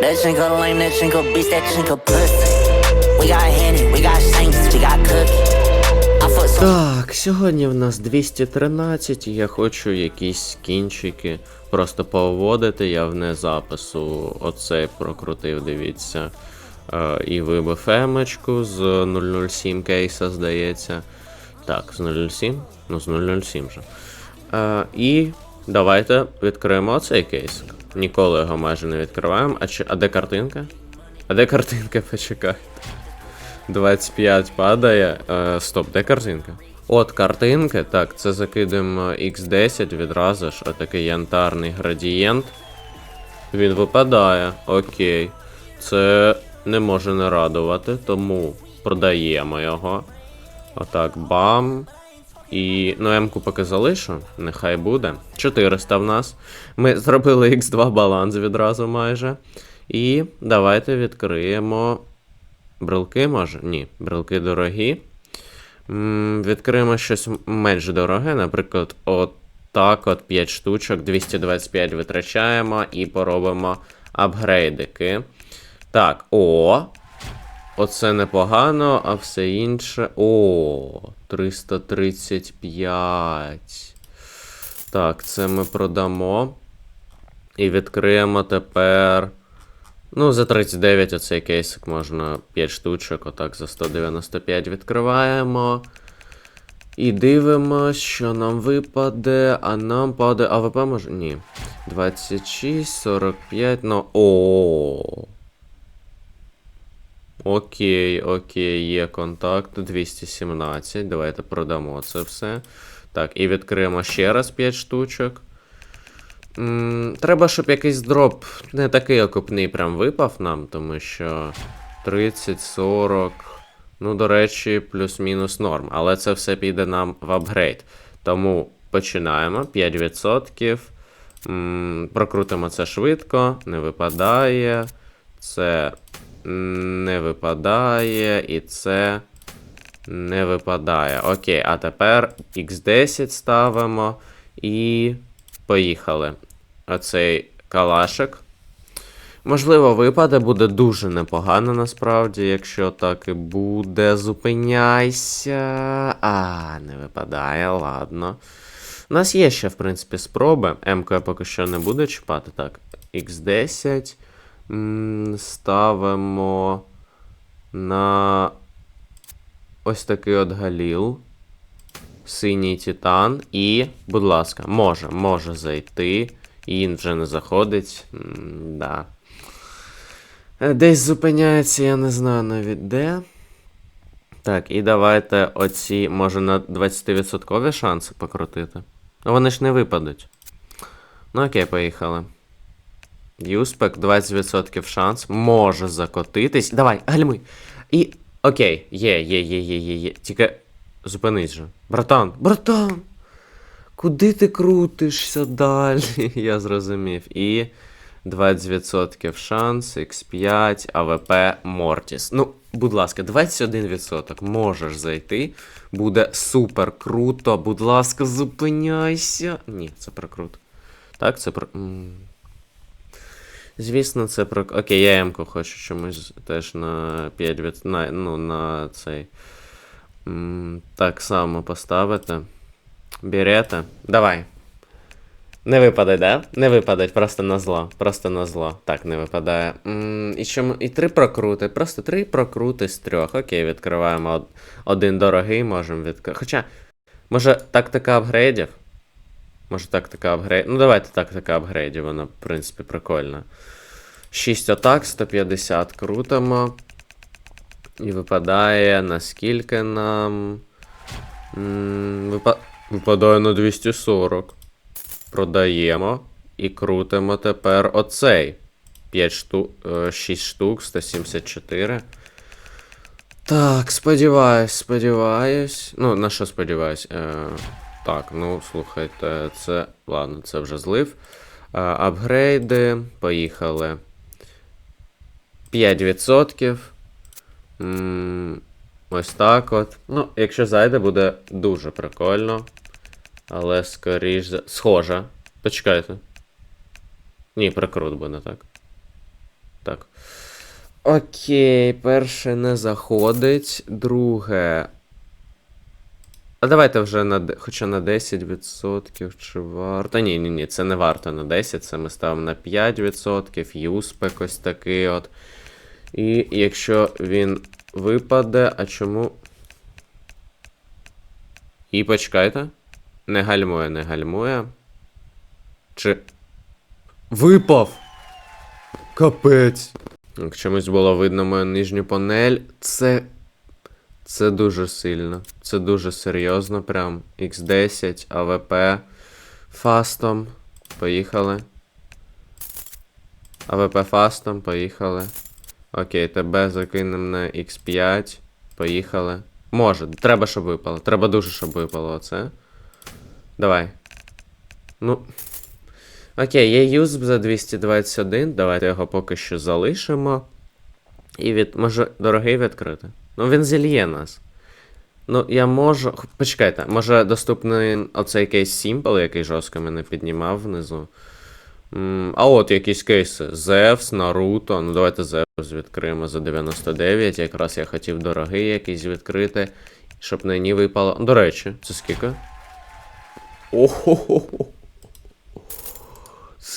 That chinko lame, that chinko beast, that chinko pussy. We got Henny, we got Shanks, we got Cookie. Так, сьогодні в нас 213, і я хочу якісь кінчики просто поводити. Я вне запису оцей прокрутив, дивіться. Е, і вибив емочку з 007 кейса, здається. Так, з 007? Ну, з 007 же. Е, і давайте відкриємо цей кейс. Ніколи його майже не відкриваємо. А, чи, а де картинка? А де картинка? Почекайте. 25 падає. Е, стоп, де картинка? От картинки, так, це закидуємо X10 відразу ж, отакий янтарний градієнт. Він випадає, окей. Це не може не радувати, тому продаємо його. Отак, бам. І ну, М-ку поки залишу, нехай буде. 400 в нас. Ми зробили X2 баланс відразу майже. І давайте відкриємо Брелки може? Ні, брелки дорогі. М, Відкриємо щось менш дороге, наприклад, от так от 5 штучок, 225 витрачаємо і поробимо апгрейдики. Так, о. Оце непогано, а все інше. О, 335. Так, це ми продамо. І відкриємо тепер. Ну, за 39 оцей кейсик можна 5 штучок, отак за 195 відкриваємо. І дивимось, що нам випаде, а нам паде. АВП може. Ні. 26, 45, ну. О. Окей, окей, є контакт 217. Давайте продамо це все. Так, і відкриємо ще раз 5 штучок. М, Треба, щоб якийсь дроп не такий окупний прям випав нам, тому що 30, 40. Ну, до речі, плюс-мінус норм. Але це все піде нам в апгрейд. Тому починаємо. 5%. М, Прокрутимо це швидко. Не випадає. Це не випадає. І це не випадає. Окей, а тепер X10 ставимо. І поїхали. Оцей калашик. Можливо, випаде, буде дуже непогано насправді, якщо так і буде. Зупиняйся. А, не випадає, ладно. У нас є ще, в принципі, спроби. М-ку поки що не буду чіпати. Так, X10. Ставимо на ось такий от галіл. Синій титан. І, будь ласка, може, може зайти. І він вже не заходить. М, Да. Е, Десь зупиняється, я не знаю навіть де. Так, і давайте оці, може, на 20% шанси покрутити. Вони ж не випадуть. Ну окей, поїхали. Юспек 20% шанс. Може закотитись. Давай, гальмуй. І. Окей, є, є, є, є, є, є. Тільки зупинись же. Братан, братан! Куди ти крутишся далі? Я зрозумів. І 20% шанс, X5, АВП, Мортіс. Ну, будь ласка, 21% можеш зайти. Буде супер круто. Будь ласка, зупиняйся. Ні, це прокрут. Так, це про. Звісно, це про. Окей, я М-ку хочу чомусь теж на 5 від... на, ну, на цей. М, Так само поставити. Берете. Давай. Не випаде, да? Не випаде, просто на зло. Просто на зло. Так, не випадає. М, і, що, ми- і три прокрути. Просто три прокрути з трьох. Окей, відкриваємо од- один дорогий, можемо відкрити. Хоча, може, тактика апгрейдів? Може, тактика апгрейдів. Ну, давайте тактика апгрейдів, вона, в принципі, прикольна. 6 атак, 150 крутимо. І випадає наскільки нам. Випа... Випадає на 240. Продаємо. І крутимо тепер оцей. 5 штук, 6 штук, 174. Так, сподіваюсь, сподіваюсь. Ну, на що сподіваюсь? Е, так, ну, слухайте, це. Ладно, це вже злив. Е, апгрейди. Поїхали. 5%. М, Ось так от. Ну, якщо зайде, буде дуже прикольно. Але скоріш за. Схоже. Почекайте. Ні, прикрут буде, так. Так. Окей, перше не заходить. Друге. А давайте вже на хоча на 10% чи варто. Ні, ні, ні, це не варто на 10, це ми ставимо на 5%, юспек ось такий от. І якщо він випаде, а чому. І почекайте. Не гальмує, не гальмує. Чи. Випав! Капець. Як чомусь було видно мою нижню панель. Це. Це дуже сильно. Це дуже серйозно. Прям X10, АВП. Фастом. Поїхали. АВП фастом, поїхали. Окей, тебе закинемо на X5. Поїхали. Може, треба, щоб випало. Треба дуже, щоб випало оце. Давай. Ну. Окей, є юзб за 221. Давайте його поки що залишимо. І від. Може, дорогий відкрити? Ну, він зільє нас. Ну, я можу. Почекайте, може доступний оцей кейс Simple, який жорстко мене піднімав внизу. А от якісь кейси. Зевс, Наруто. Ну, давайте Зевс відкриємо за 99. Якраз я хотів дорогий якийсь відкрити, щоб ній випало. До речі, це скільки? Охо.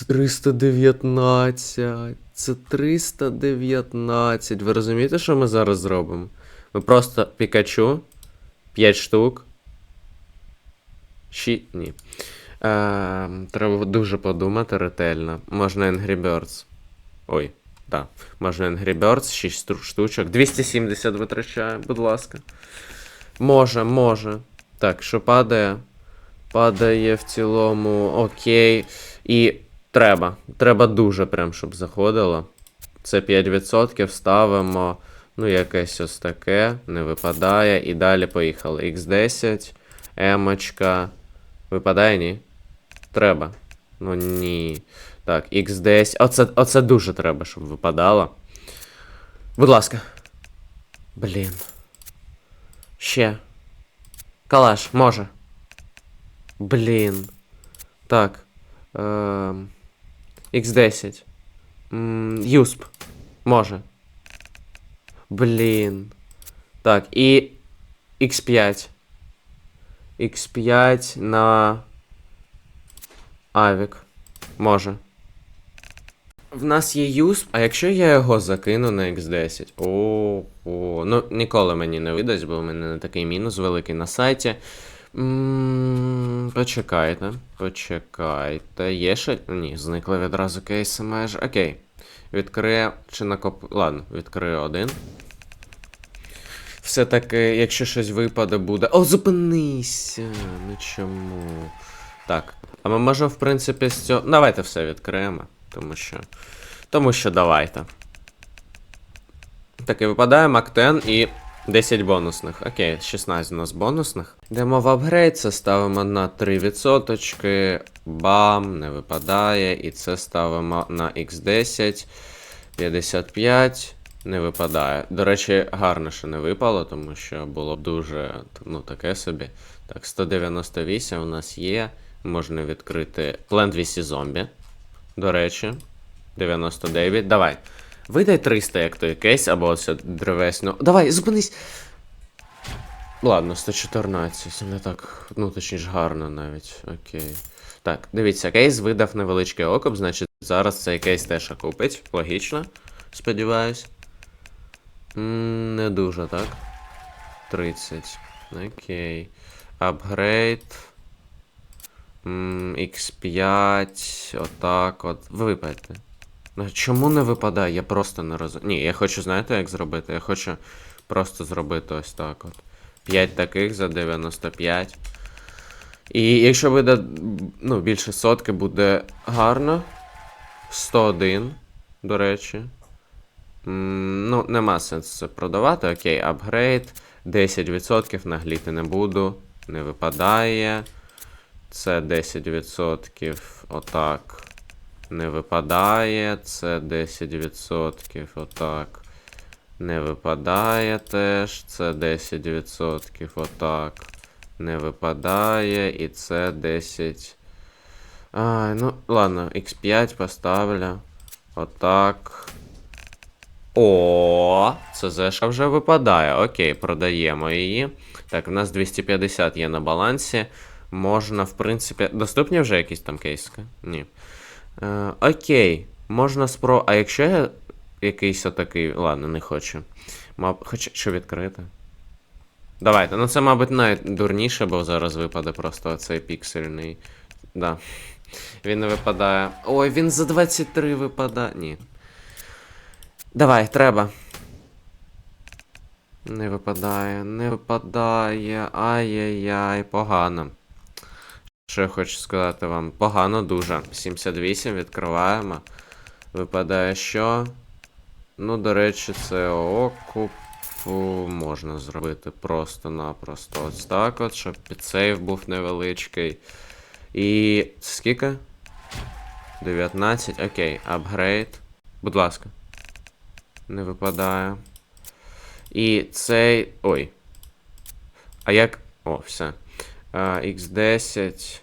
Це 319. Це 319. Ви розумієте, що ми зараз зробимо? Ми просто Пікачу. 5 штук. Ші... Ні. Е, треба дуже подумати ретельно. Можна Angry Birds. Ой, так. Можна Angry Birds, 6 штучок. 270 витрачає, будь ласка. Може, може. Так, що падає? Падає в цілому. Окей. І треба. Треба дуже прям, щоб заходило. Це 5% ставимо. Ну, якесь ось таке. Не випадає. І далі поїхали. X10. Емочка. Випадає, ні? Треба. Ну ні. Так, X10. Оце, оце дуже треба, щоб випадало. Будь ласка. Блін. Ще. Калаш, може. Блін. Так. Ем... X10. М, Юсп. Може. Блін. Так, і X5. X5 на Авік. Може. В нас є юсп, а якщо я його закину на X10. О, о. Ну, ніколи мені не видасть, бо в мене не такий мінус великий на сайті. Почекайте, почекайте. Є ще. Ні, зникли відразу кейси майже. Окей. Відкриє чи накоп. Ладно, відкрию один. Все-таки, якщо щось випаде, буде. О, зупинися! Ну чому? Так. А ми можемо, в принципі, з цього. Давайте все відкриємо. Тому що. Тому що давайте. Так, випадає Мактен і 10 бонусних. Окей, 16 у нас бонусних. Йдемо в апгрейд, це ставимо на 3%. Бам, не випадає. І це ставимо на X10. 55. Не випадає. До речі, гарно, що не випало, тому що було б дуже ну, таке собі. Так, 198 у нас є. Можна відкрити Plant 200 зомбі. До речі, 99. Давай. Видай 300, як той кейс, або ось древесну. Давай, зупинись. Ладно, 114. Це не так, ну точніше, гарно навіть. Окей. Так, дивіться, кейс видав невеличкий окоп, значить зараз цей кейс теж окупить. Логічно. Сподіваюсь. М, Не дуже, так? 30. Окей. Апгрейд. М, X5. Отак от. Випадьте. Ну, Чому не випадає? Я просто не розумію. Ні, я хочу, знаєте, як зробити? Я хочу просто зробити ось так от. 5 таких за 95. І якщо буде ну, більше сотки, буде гарно. 101, до речі. Ну, нема сенсу це продавати. Окей, апгрейд. 10% нагліти не буду. Не випадає. Це 10%. Отак. Не випадає. Це 10%. Отак. Не випадає теж. Це 10%. Отак. Не випадає. І це 10. Ай, ну, ладно, X5 поставлю. Отак. О, це зешка вже випадає. Окей, продаємо її. Так, в нас 250 є на балансі. Можна, в принципі. Доступні вже якісь там кейски? Ні. Е, окей, можна спро. А якщо я якийсь отакий. Ладно, не хочу. Маб... Хоч що відкрити? Давайте. Ну це, мабуть, найдурніше, бо зараз випаде просто оцей піксельний. Да. Він не випадає. Ой, він за 23 випадає. Ні. Давай, треба. Не випадає, не випадає. Ай-яй-яй, погано. Що я хочу сказати вам? Погано дуже. 78 відкриваємо. Випадає що? Ну, до речі, це окупу можна зробити просто-напросто. Ось так от, щоб підсейв був невеличкий. І. скільки? 19. Окей, апгрейд. Будь ласка. Не випадає. І цей. Ой. А як. О, все. А, X10.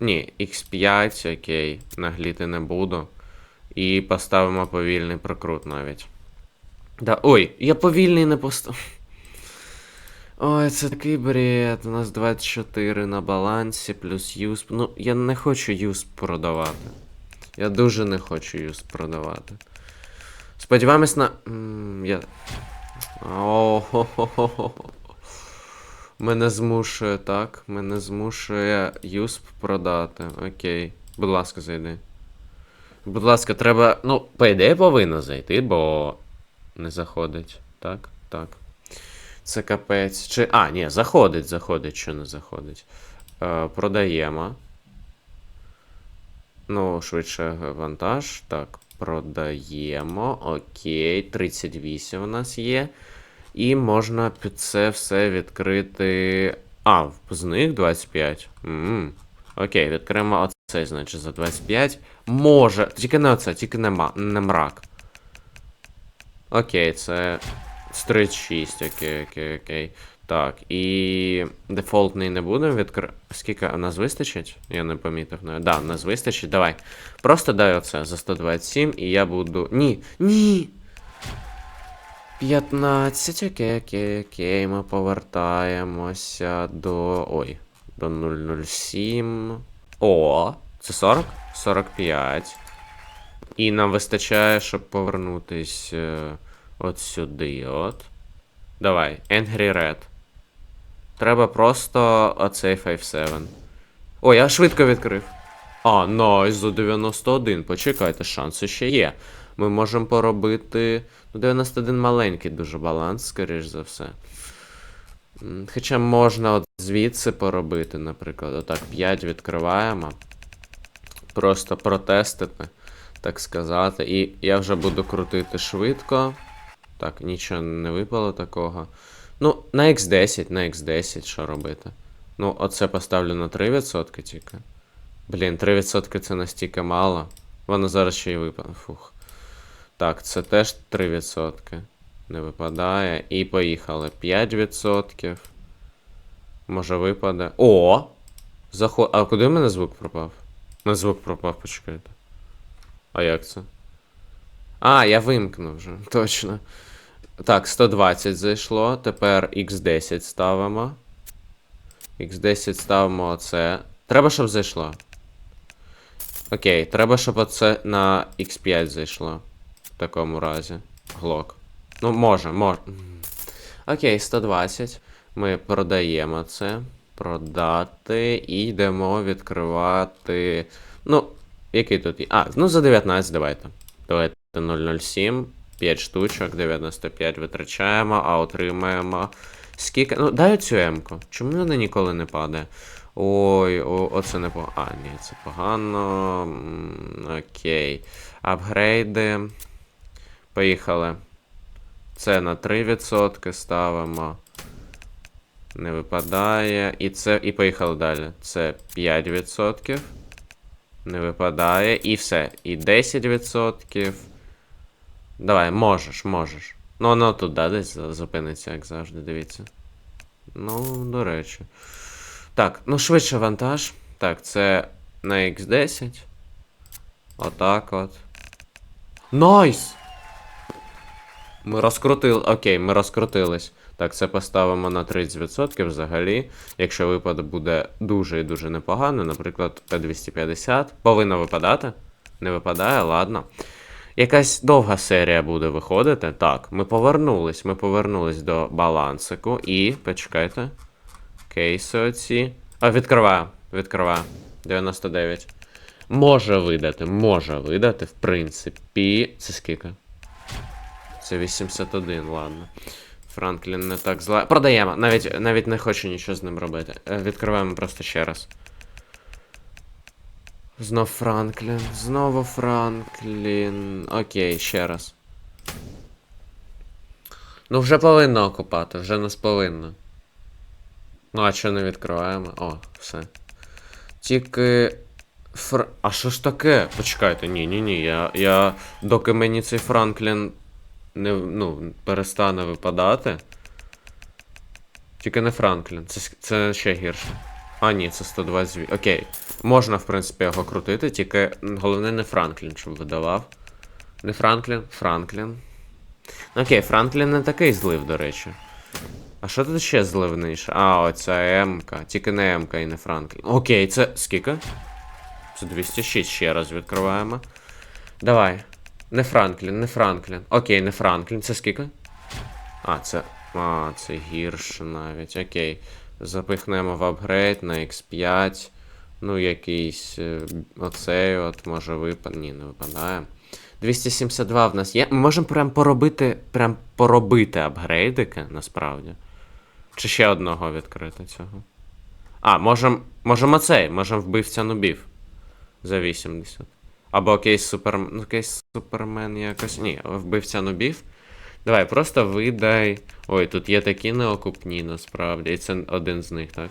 Ні, X5, окей. Нагліти не буду. І поставимо повільний прокрут навіть. Да, ой, я повільний не поставив. Ой, це такий бред. У нас 24 на балансі, плюс юсп. Ну, я не хочу юсп продавати. Я дуже не хочу юсп продавати. Сподіваємось на. М, Я. О-хо-хо-хо. Мене змушує, так. Мене змушує юсп продати. Окей. Будь ласка, зайди. Будь ласка, треба. Ну, по ідеї повинно зайти, бо не заходить. Так, так. Це капець. Чи. А, ні, заходить, заходить, що не заходить. Е, продаємо. Ну, швидше вантаж. Так, продаємо. Окей, 38 у нас є. І можна під це все відкрити. А, з них 25. м Окей, відкриємо оцей, значить, за 25. Може. Тільки не оце, тільки не, ма... не мрак. Окей, це. з 36, окей, окей, окей. Так, і дефолтний не будемо відкрити. Скільки у нас вистачить? Я не помітив. Ну, да, нас вистачить. Давай. Просто дай оце за 127, і я буду. Ні! Ні! 15, окей, окей, окей. Ми повертаємося до. Ой, до 007. О, це 40? 45. І нам вистачає, щоб повернутись е, от сюди. От. Давай, Angry Red. Треба просто оцей 5-7. О, я швидко відкрив. А, найс, за 91. Почекайте, шанси ще є. Ми можемо поробити. Ну, 91 маленький дуже баланс, скоріш за все. Хоча можна от звідси поробити, наприклад. Отак 5 відкриваємо. Просто протестити, так сказати. І я вже буду крутити швидко. Так, нічого не випало такого. Ну, на X10, на X10, що робити? Ну, оце поставлю на 3% тільки. Блін, 3% це настільки мало. Воно зараз ще й випало. Фух. Так, це теж 3%. Не випадає. І поїхали. 5%. Може випаде. О! Заход... А куди в мене звук пропав? На звук пропав, почекайте. А як це? А, я вимкнув вже, точно. Так, 120 зайшло. Тепер X10 ставимо. X10 ставимо оце. Треба, щоб зайшло. Окей, треба, щоб оце на X5 зайшло. Такому разі. Глок. Ну, може, може. Окей, 120. Ми продаємо це. Продати. І йдемо відкривати. Ну, який тут є? А, ну за 19 давайте. Давайте 007. 5 штучок, 95 витрачаємо, а отримаємо. Скільки. Ну, дай оцю М-ку. Чому вона ніколи не падає? Ой, о, оце не погано. А, ні, це погано. Окей. Апгрейди. Поїхали. Це на 3% ставимо. Не випадає. І це. І поїхали далі. Це 5%. Не випадає. І все. І 10%. Давай, можеш, можеш. Ну, воно тут, да, десь зупиниться, як завжди, дивіться. Ну, до речі. Так, ну швидше вантаж. Так, це на X10. Отак от. Найс! Ми розкрутили. Окей, ми розкрутились. Так, це поставимо на 30% взагалі. Якщо випад буде дуже і дуже непоганий, наприклад, П250. Повинно випадати. Не випадає, ладно. Якась довга серія буде виходити. Так, ми повернулись. Ми повернулись до балансику. І. Почекайте. Кейси оці. А, відкриваю. Відкриваю. 99. Може видати, може видати, в принципі. Це скільки? Це 81, ладно. Франклін не так зла. Продаємо. Навіть, навіть не хочу нічого з ним робити. Е, Відкриваємо просто ще раз. Знов Франклін. Знову Франклін. Окей, ще раз. Ну, вже повинно окупати, вже нас повинно. Ну, а що не відкриваємо? О, все. Тільки. Фр... А що ж таке? Почекайте, ні, ні, ні. Я, я. Доки мені цей Франклін не, ну, перестане випадати. Тільки не Франклін, це, це ще гірше. А, ні, це 120. Окей. Можна, в принципі, його крутити, тільки головне не Франклін, щоб видавав. Не Франклін, Франклін. Окей, Франклін не такий злив, до речі. А що тут ще зливніше? А, оця М-ка. Тільки не М-ка і не Франклін. Окей, це скільки? Це 206 ще раз відкриваємо. Давай. Не Франклін, не Франклін. Окей, не Франклін. Це скільки? А, це. А, це гірше навіть. Окей. Запихнемо в апгрейд на X5. Ну, якийсь. е, Оцей от може випад. Ні, не випадає. 272 в нас є. Ми можемо прям поробити. Прям поробити апгрейдики, насправді. Чи ще одного відкрити цього? А, можемо. Можемо цей, можемо вбивця нубів. За 80. Або кейс супермен. Ну, кейс супермен якось. Ні, вбивця нубів. Давай, просто видай. Ой, тут є такі неокупні, насправді. І це один з них, так?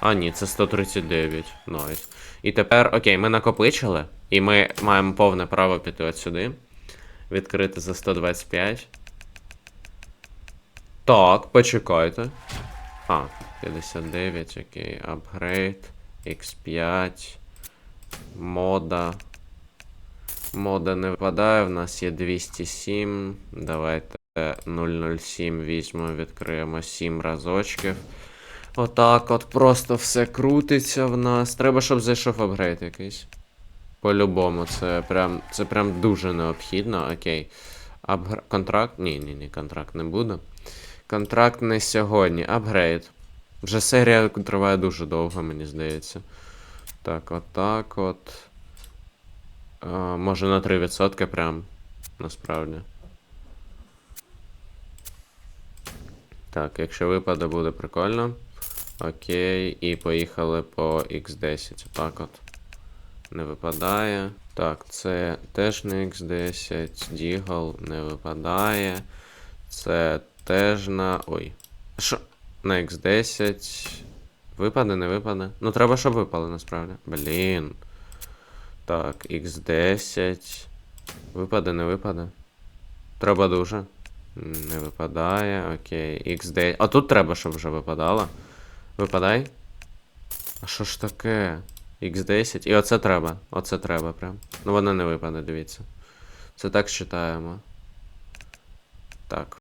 А, ні, це 139. Найс. І тепер, окей, ми накопичили. І ми маємо повне право піти от сюди. Відкрити за 125. Так, почекайте. А, 59, окей, апгрейд. X5. Мода. Мода не випадає, в нас є 207. Давайте 007 візьмемо, відкриємо 7 разочків. Отак от просто все крутиться в нас. Треба, щоб зайшов апгрейд якийсь. По-любому, це прям, це прям дуже необхідно. Окей. Апгр... Контракт? Ні, ні, ні, контракт не буде. Контракт не сьогодні. Апгрейд. Вже серія триває дуже довго, мені здається. Так, отак от. Може на 3% прям. Насправді. Так, якщо випаде, буде прикольно. Окей, і поїхали по X10. Отак от. Не випадає. Так, це теж не X10. Дігл не випадає. Це теж на. Ой. Що? На X10. Випаде, не випаде? Ну, треба, щоб випали, насправді. Блін. Так, X10. Випаде, не випаде? Треба дуже. Не випадає. Окей. X10. А тут треба, щоб вже випадало. Випадай. А що ж таке? X10. І оце треба. Оце треба прям. Ну воно не випаде, дивіться. Це так читаємо. Так,